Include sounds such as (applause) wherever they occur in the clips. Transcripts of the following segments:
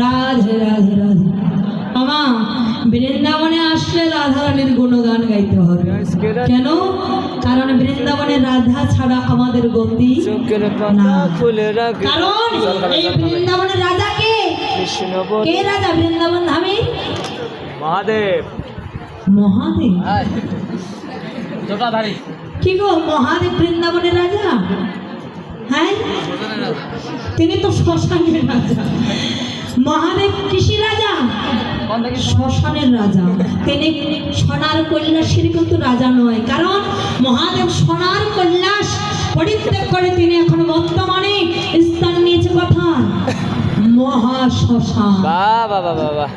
রাধে রাধে রাধে। বৃন্দাবনে আসলে রাধা গুণগান গাইতে হবে। কেন? কারণ বৃন্দাবনে রাধা ছাড়া আমাদের গতি কারণ এই বৃন্দাবনে রাধা মহাদেব। মহাদেব। কি গো মহাদেব বৃন্দাবনের রাজা? হ্যাঁ? তিনি তো শ্মশানের রাজা। মহাদেব কৃষি রাজা? শ্মশানের রাজা। তিনি সোনার কৈলাসের কিন্তু রাজা নয়। কারণ মহাদেব সোনার কৈলাস পরিত্যাগ করে তিনি এখন বর্তমানে স্থান নিয়েছে কথা মহা শ্মশান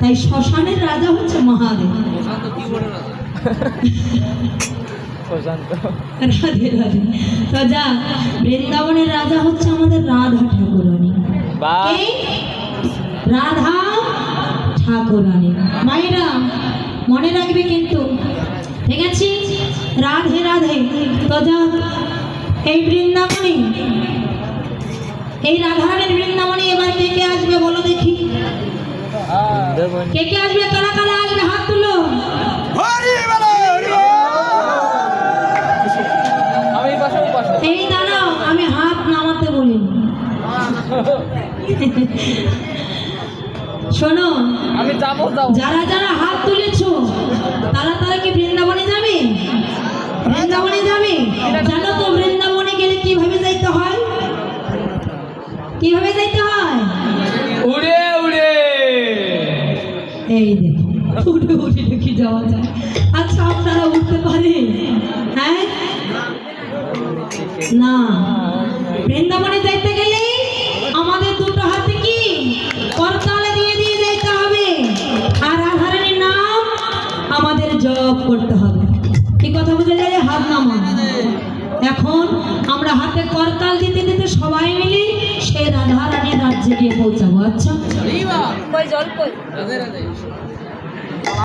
তাই শ্মশানের রাজা হচ্ছে মহাদেব। প্রশান্ত রাধে রাধে তো যা বৃন্দাবনের রাজা হচ্ছে আমাদের রাধা ঠাকুরানী। রাধা ঠাকুরানী। মায়েরা মনে রাখবে কিন্তু। ঠিক আছে? রাধে রাধে। তো যা এই বৃন্দাবনে এই রাধারানীর বৃন্দাবনে এবার কে কে আসবে বলো দেখি। কে কে আসবে? কারা কারা? (laughs) শোনো আমি যাব যাব। যারা যারা হাত তুলেছো তারা তারা কি বৃন্দাবনে যাবে? বৃন্দাবনে যাবে? জানো তো বৃন্দাবনে গেলে কীভাবে যাইতে হয়? কীভাবে যাইতে হয়? উড়ে উড়ে। এই দেখো উঠে উঠে দেখি যাওয়া যায়। আচ্ছা আপনারা উঠতে পারেন হ্যাঁ? না বৃন্দাবনে যাইতে আমাদের জব করতে হবে। কি কথা বুঝে যায় হাত নামা এখন আমরা হাতে করতাল দিতে দিতে সবাই মিলে সেই রাধা রানীর রাজ্যে গিয়ে পৌঁছাবো। আচ্ছা। রাধে রাধে।